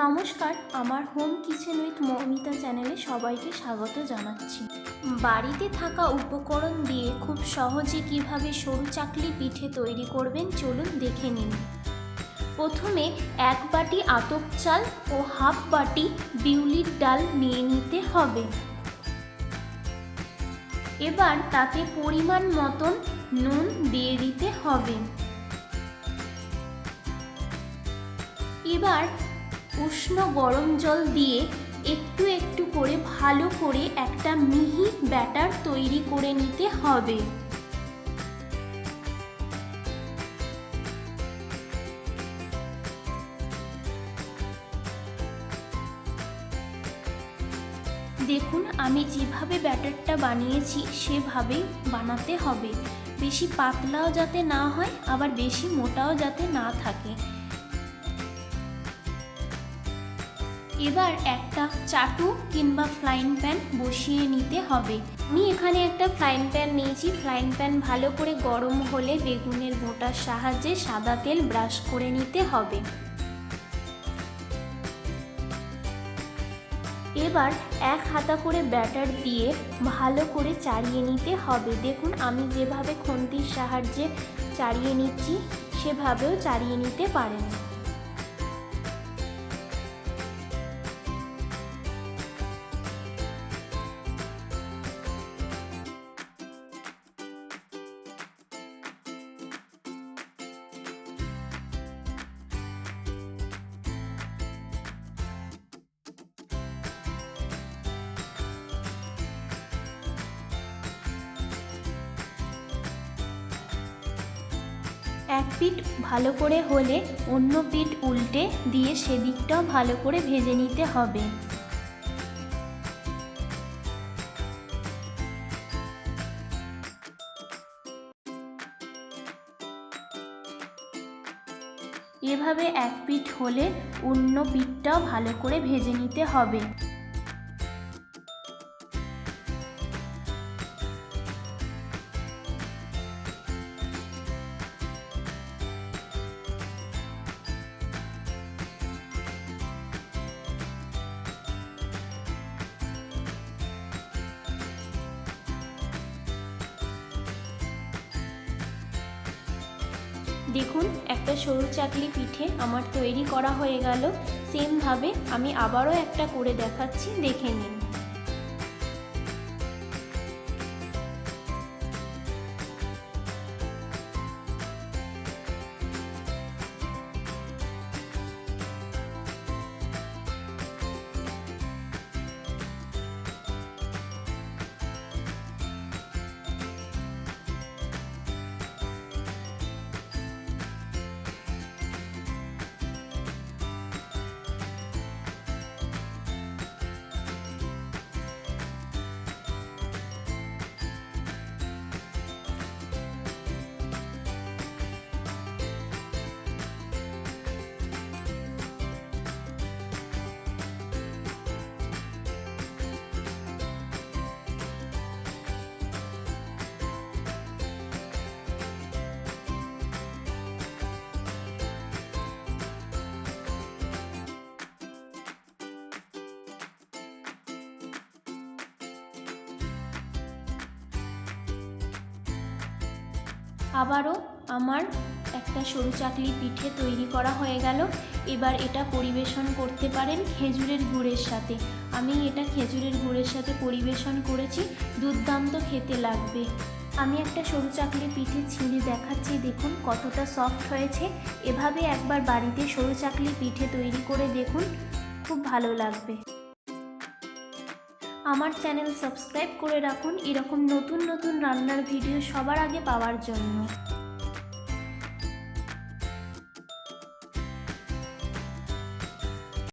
নমস্কার, আমার home kitchen with Momita চ্যানেলে সবাইকে স্বাগত জানাচ্ছি। বাড়িতে থাকা উপকরণ দিয়ে খুব সহজে কীভাবে সরু চাকলি পিঠে তৈরি করবেন চলুন দেখে নিন। প্রথমে এক বাটি আতপ চাল ও হাফ বাটি বিউলির ডাল নিয়ে নিতে হবে। এবার তাতে পরিমাণ মতন নুন দিয়ে দিতে হবে। এবার উষ্ণ গরম জল দিয়ে একটু একটু করে ভালো করে একটা মিহি ব্যাটার তৈরি করে নিতে হবে। দেখুন, আমি যেভাবে ব্যাটারটা বানিয়েছি, সেভাবেই বানাতে হবে। বেশি পাতলাও যাতে না হয়, আবার বেশি মোটাও যাতে না থাকে। এবার একটা চাটু কিংবা ফ্রাইং প্যান বসিয়ে নিতে হবে। আমি এখানে একটা ফ্রাইং প্যান নিয়েছি। ফ্রাইং প্যান ভালো করে গরম হলে বেগুনের বোটার সাহায্যে সাদা তেল ব্রাশ করে নিতে হবে। এবার এক হাতা করে ব্যাটার দিয়ে ভালো করে চাড়িয়ে নিতে হবে। দেখুন, আমি যেভাবে খুন্তির সাহায্যে চাড়িয়ে নিচ্ছি, সেভাবেও চাড়িয়ে নিতে পারেন। এক পিঠ ভালো করে হলে অন্য পিঠ উল্টে দিয়ে সেদিকটাও ভালো করে ভেজে নিতে হবে। এভাবে এক পিঠ হলে অন্য পিঠটাও ভালো করে ভেজে নিতে হবে। দেখুন, একটা সরু চাকলি পিঠে আমার তৈরি করা হয়ে গেল। সেমভাবে আমি আবারও একটা করে দেখাচ্ছি, দেখে নিন। আবারও আমার একটা সরু চাকলি পিঠে তৈরি করা হয়ে গেল। এবার এটা পরিবেশন করতে পারেন খেজুরের গুড়ের সাথে। আমি এটা খেজুরের গুড়ের সাথে পরিবেশন করেছি, দুর্দান্ত খেতে লাগবে। আমি একটা সরু চাকলি পিঠে ছিঁড়ে দেখাচ্ছি, দেখুন কতটা সফট হয়েছে। এভাবে একবার বাড়িতে সরু চাকলি পিঠে তৈরি করে দেখুন, খুব ভালো লাগবে। আমার চ্যানেল সাবস্ক্রাইব করে রাখুন। এরকম নতুন নতুন রান্নার ভিডিও সবার আগে পাওয়ার জন্য।